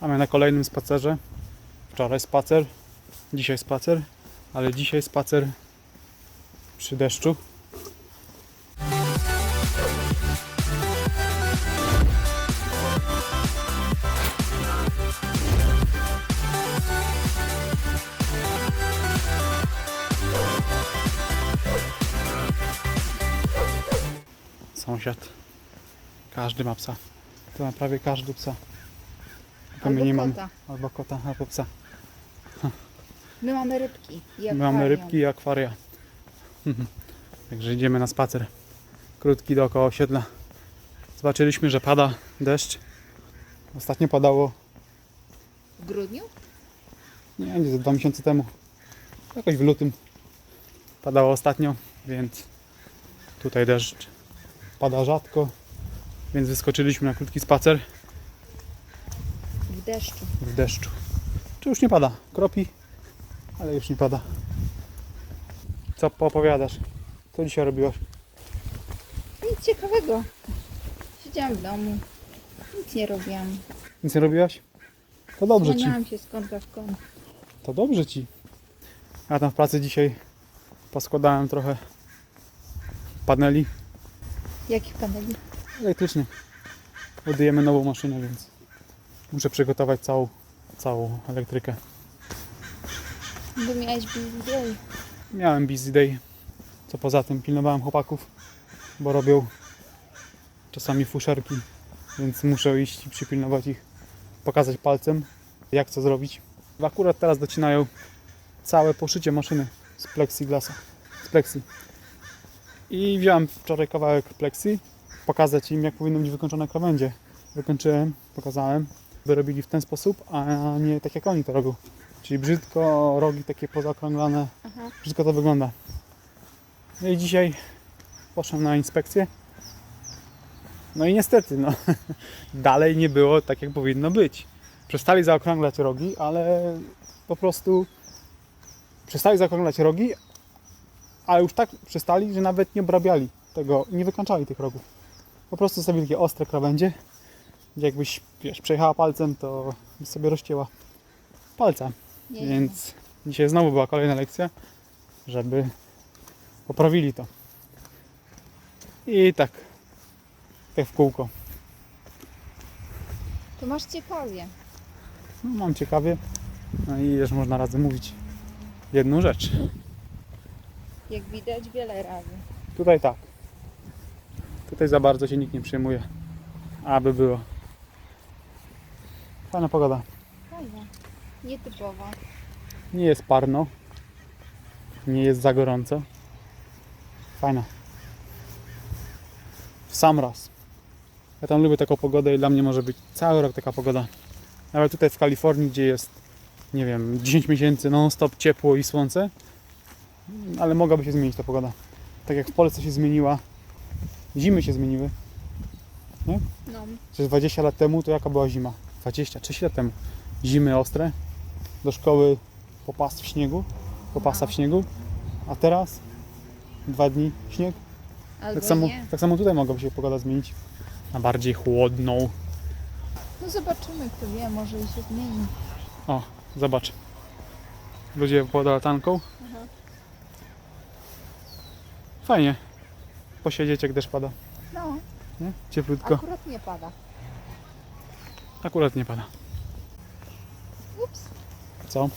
A my na kolejnym spacerze. Wczoraj spacer, dzisiaj spacer, ale dzisiaj spacer przy deszczu. Sąsiad. Każdy ma psa. To ma prawie każdy psa. Tylko my Albo nie mamy. kota. Albo kota, albo psa. My mamy rybki. I My mamy akwarium. rybki i akwaria. Także idziemy na spacer. Krótki dookoła osiedla. Zobaczyliśmy, że pada deszcz. Ostatnio padało, W grudniu? nie wiem, ze dwa miesiące temu. Jakoś w lutym. Padało ostatnio, więc tutaj deszcz pada rzadko. Więc wyskoczyliśmy na krótki spacer deszczu. w deszczu. Czy już nie pada? Kropi, ale już nie pada. Co poopowiadasz? Co dzisiaj robiłaś? Nic ciekawego. Siedziałam w domu. Nic nie robiłam. Nic nie robiłaś? To dobrze ci. Zmieniałam się z kąta w kąt. To dobrze ci. Ja tam w pracy dzisiaj poskładałem trochę paneli Jakich paneli? elektrycznych. Ładujemy nową maszynę, więc muszę przygotować całą, całą elektrykę. Bo miałeś busy day. Miałem busy day. Co poza tym pilnowałem chłopaków, bo robią czasami fuszerki, więc muszę iść i przypilnować ich, pokazać palcem, jak co zrobić. Akurat teraz docinają całe poszycie maszyny z plexiglasa, z plexi. I wziąłem wczoraj kawałek plexi, pokazać im, jak powinno być wykończone krawędzie. Wykończyłem, pokazałem, by robili w ten sposób, a nie tak jak oni to robią. Czyli brzydko, rogi takie pozaokrąglane, Aha. wszystko to wygląda. No i dzisiaj poszedłem na inspekcję. No i niestety, no, dalej nie było tak, jak powinno być. Przestali zaokrąglać rogi, ale po prostu przestali zaokrąglać rogi, ale już tak przestali, że nawet nie obrabiali tego, nie wykończali tych rogów. Po prostu zostawili takie ostre krawędzie, jakbyś, wiesz, przejechała palcem, to by sobie rozcięła palca. Nie, Więc dzisiaj znowu była kolejna lekcja, żeby poprawili to. I tak, tak w kółko. To masz ciekawie. No, mam ciekawie. No i już można razem mówić jedną rzecz. Jak widać wiele razy. Tutaj tak. Tutaj za bardzo się nikt nie przyjmuje. Aby było. Fajna pogoda. Fajna. Nietypowa. Nie jest parno. Nie jest za gorąco. Fajna. W sam raz. Ja tam lubię taką pogodę i dla mnie może być cały rok taka pogoda. Nawet tutaj w Kalifornii, gdzie jest, nie wiem, 10 miesięcy non-stop ciepło i słońce, ale mogłaby się zmienić ta pogoda. Tak jak w Polsce się zmieniła, zimy się zmieniły. No. Przecież 20 lat temu to jaka była zima? 20, 30 lat temu. Zimy ostre, do szkoły popas w śniegu, popasa w śniegu, a teraz dwa dni śnieg. Albo Tak samo, nie. tak samo tutaj mogłaby się pogoda zmienić na bardziej chłodną. No zobaczymy, kto wie, może i się zmieni. O, zobacz. Ludzie pod latanką. Aha. Fajnie. Posiedzieć jak deszcz pada. No, Nie? Cieplutko. akurat nie pada. Akurat nie pada. Ups. Co?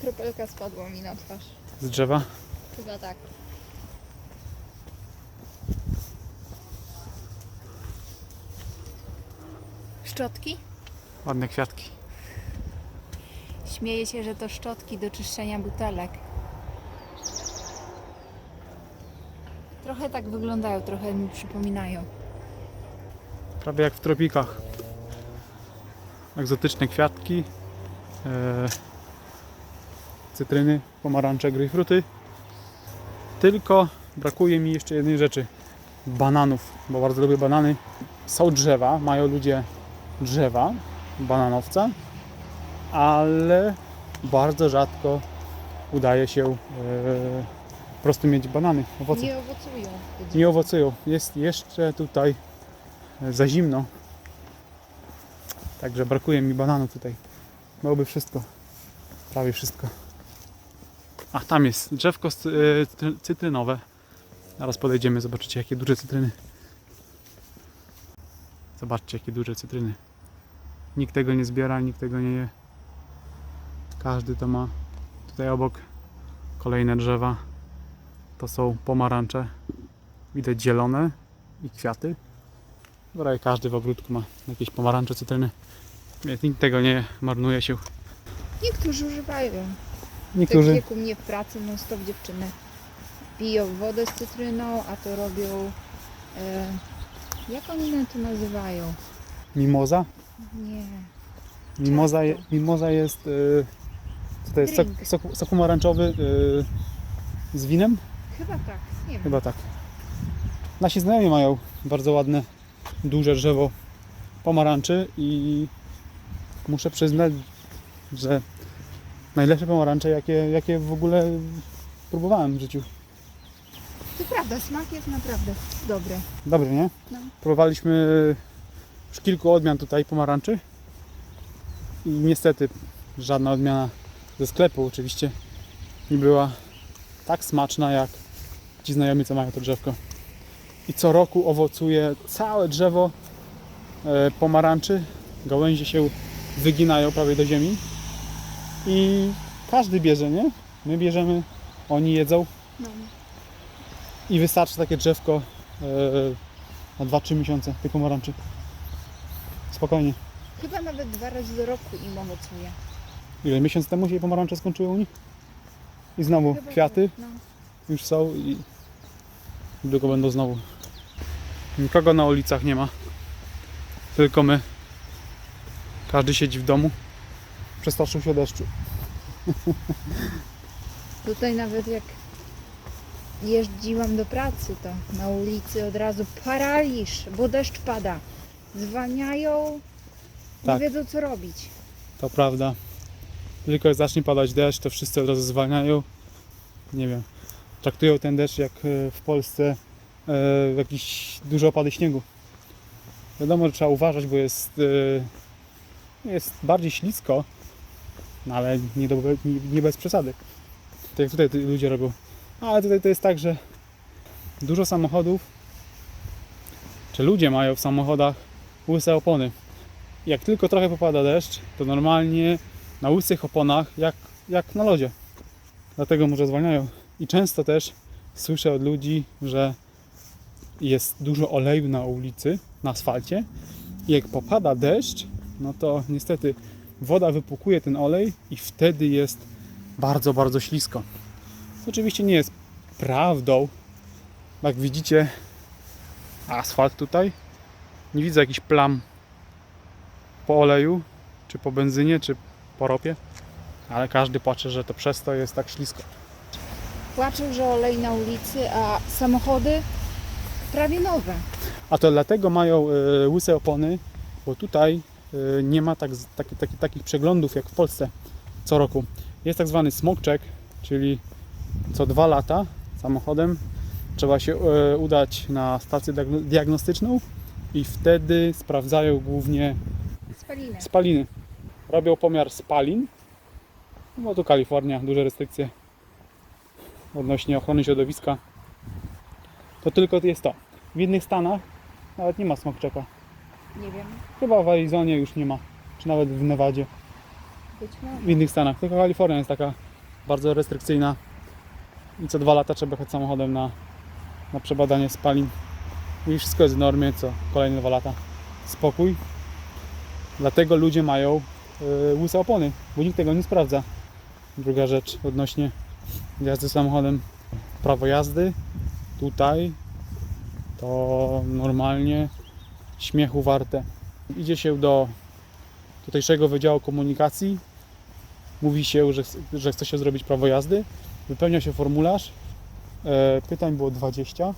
Kropelka spadła mi na twarz. Z drzewa? Chyba tak. Szczotki? Ładne kwiatki. Śmieję się, że to szczotki do czyszczenia butelek. Trochę tak wyglądają, trochę mi przypominają. Prawie jak w tropikach. Egzotyczne kwiatki. E, cytryny, pomarańcze, gryfruty. Tylko brakuje mi jeszcze jednej rzeczy. Bananów, bo bardzo lubię banany. Są drzewa, mają ludzie drzewa, bananowca, ale bardzo rzadko udaje się e, po prostu mieć banany, owoce Nie owocują. nie owocują. Jest jeszcze tutaj za zimno. Także brakuje mi bananów tutaj. Byłoby wszystko. Prawie wszystko. A tam jest drzewko cytry- cytrynowe. Zaraz podejdziemy, zobaczycie jakie duże cytryny. Zobaczcie jakie duże cytryny. Nikt tego nie zbiera, nikt tego nie je. Każdy to ma. Tutaj obok kolejne drzewa. To są pomarańcze. Widać zielone i kwiaty. Prawie każdy w ogródku ma jakieś pomarańcze, cytryny. Więc nikt tego nie marnuje się. Niektórzy używają. Niektórzy. Tak jak u mnie w pracy non stop dziewczyny piją wodę z cytryną, a to robią... E, jak oni to nazywają? Mimoza. Nie. Mimoza, je, mimoza jest. y, co to jest? Sok, sok, sok pomarańczowy y, z winem? Chyba tak. Nie wiem. Chyba tak. Nasi znajomi mają bardzo ładne, duże drzewo pomarańczy i muszę przyznać, że najlepsze pomarańcze, jakie, jakie w ogóle próbowałem w życiu. To prawda, smak jest naprawdę dobry. Dobry, nie? No. Próbowaliśmy już kilku odmian tutaj pomarańczy i niestety żadna odmiana ze sklepu oczywiście nie była tak smaczna jak ci znajomi, co mają to drzewko. I co roku owocuje całe drzewo e, pomarańczy. Gałęzie się wyginają prawie do ziemi i każdy bierze, nie? My bierzemy, oni jedzą No. i wystarczy takie drzewko e, na 2-3 miesiące tej pomarańczy. Spokojnie. Chyba nawet dwa razy do roku im owocuje. Ile miesiąc temu się pomarańcze skończyły u nich? I znowu Chyba kwiaty tak, No. już są i długo będą znowu. Nikogo na ulicach nie ma. Tylko my. Każdy siedzi w domu. Przestraszył się deszczu. Tutaj nawet jak jeździłam do pracy, to na ulicy od razu paraliż, bo deszcz pada. Zwalniają, Tak. nie wiedzą co robić. To prawda. Tylko jak zacznie padać deszcz, to wszyscy od razu zwalniają. Nie wiem. Traktują ten deszcz jak e, w Polsce e, jakieś duże opady śniegu. Wiadomo, że trzeba uważać, bo jest, e, jest bardziej ślisko, no ale nie, do, nie, nie bez przesady. Tak jak tutaj ludzie robią. Ale tutaj to jest tak, że dużo samochodów, czy ludzie mają w samochodach łyse opony. Jak tylko trochę popada deszcz, to normalnie na łysych oponach, jak, jak na lodzie. Dlatego może zwalniają. I często też słyszę od ludzi, że jest dużo oleju na ulicy, na asfalcie. I jak popada deszcz, no to niestety woda wypłukuje ten olej i wtedy jest bardzo, bardzo ślisko. Co oczywiście nie jest prawdą. Jak widzicie, asfalt tutaj. Nie widzę jakichś plam po oleju, czy po benzynie, czy po ropie, ale każdy płacze, że to przez to jest tak ślisko. Płaczą, że olej na ulicy, a samochody prawie nowe. A to dlatego mają e, łyse opony, bo tutaj e, nie ma tak, taki, taki, takich przeglądów jak w Polsce co roku. Jest tak zwany smog check, czyli co dwa lata samochodem trzeba się e, udać na stację diagno- diagnostyczną i wtedy sprawdzają głównie Spaliny. Spaliny. Robią pomiar spalin. No bo tu Kalifornia, duże restrykcje odnośnie ochrony środowiska. To tylko jest to. W innych stanach nawet nie ma smokczeka. Nie wiem, Chyba w Arizonie już nie ma. Czy nawet w Nevadzie. być może. W innych stanach. Tylko Kalifornia jest taka bardzo restrykcyjna. I co dwa lata trzeba jechać samochodem na, na przebadanie spalin. I wszystko jest w normie, co kolejne dwa lata. Spokój. Dlatego ludzie mają y, łyse opony, bo nikt tego nie sprawdza. Druga rzecz odnośnie jazdy samochodem. Prawo jazdy tutaj to normalnie śmiechu warte. Idzie się do tutejszego Wydziału Komunikacji. Mówi się, że, że chce się zrobić prawo jazdy, wypełnia się formularz, e, pytań było 20,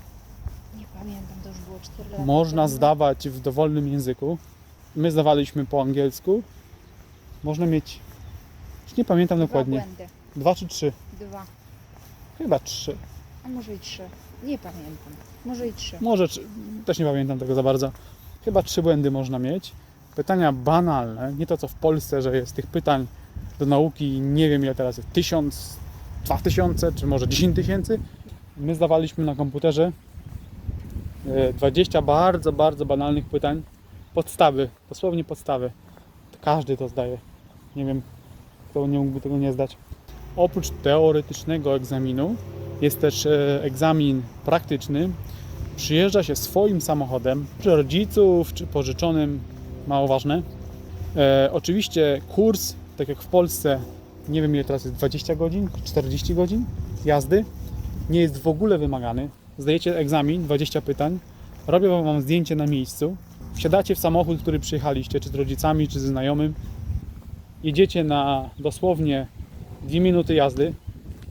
Nie pamiętam, to już było 4 lata można temu. zdawać w dowolnym języku, my zdawaliśmy po angielsku, można mieć, już nie pamiętam Dwa dokładnie, błędy. dwa czy trzy, Dwa, chyba trzy, a może i trzy. Nie pamiętam. Może i trzy. może trzy, też nie pamiętam tego za bardzo, chyba trzy błędy można mieć, Pytania banalne, nie to co w Polsce, że jest tych pytań do nauki, nie wiem ile teraz jest, tysiąc, dwa tysiące, czy może 10 tysięcy. My zdawaliśmy na komputerze e, 20 bardzo, bardzo banalnych pytań. Podstawy, dosłownie podstawy. Każdy to zdaje. Nie wiem, kto nie mógłby tego nie zdać. Oprócz teoretycznego egzaminu jest też e, egzamin praktyczny. Przyjeżdża się swoim samochodem, czy rodziców, czy pożyczonym, mało ważne. E, oczywiście kurs, tak jak w Polsce, nie wiem ile teraz jest, 20 godzin, 40 godzin jazdy, nie jest w ogóle wymagany. Zdajecie egzamin, 20 pytań, robią wam zdjęcie na miejscu, wsiadacie w samochód, który przyjechaliście, czy z rodzicami, czy ze znajomym, jedziecie na dosłownie 2 minuty jazdy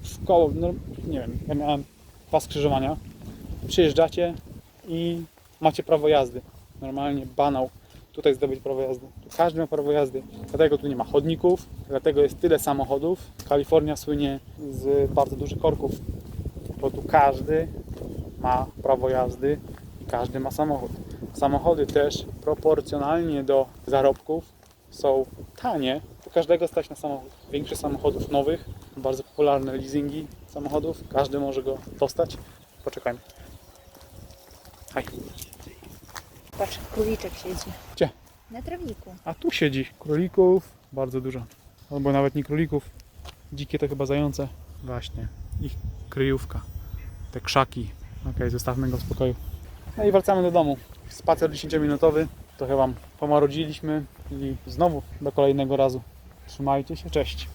w koło, no, nie wiem, ja miałem dwa skrzyżowania, przyjeżdżacie i macie prawo jazdy. Normalnie banał tutaj zdobyć prawo jazdy. Tu każdy ma prawo jazdy. Dlatego tu nie ma chodników, dlatego jest tyle samochodów. Kalifornia słynie z bardzo dużych korków, bo tu każdy ma prawo jazdy i każdy ma samochód. Samochody też proporcjonalnie do zarobków są tanie. Każdego stać na samochód. Większość samochodów nowych, bardzo popularne leasingi samochodów, każdy może go dostać. Poczekajmy. Hej. Patrz, króliczek siedzi. Gdzie? Na trawniku. A tu siedzi królików, bardzo dużo. Albo nawet nie królików, dzikie to chyba zające. Właśnie, ich kryjówka. Te krzaki. Okej, zostawmy go w spokoju. No i wracamy do domu. Spacer 10-minutowy. Trochę Wam pomarodziliśmy i znowu do kolejnego razu. Trzymajcie się, cześć.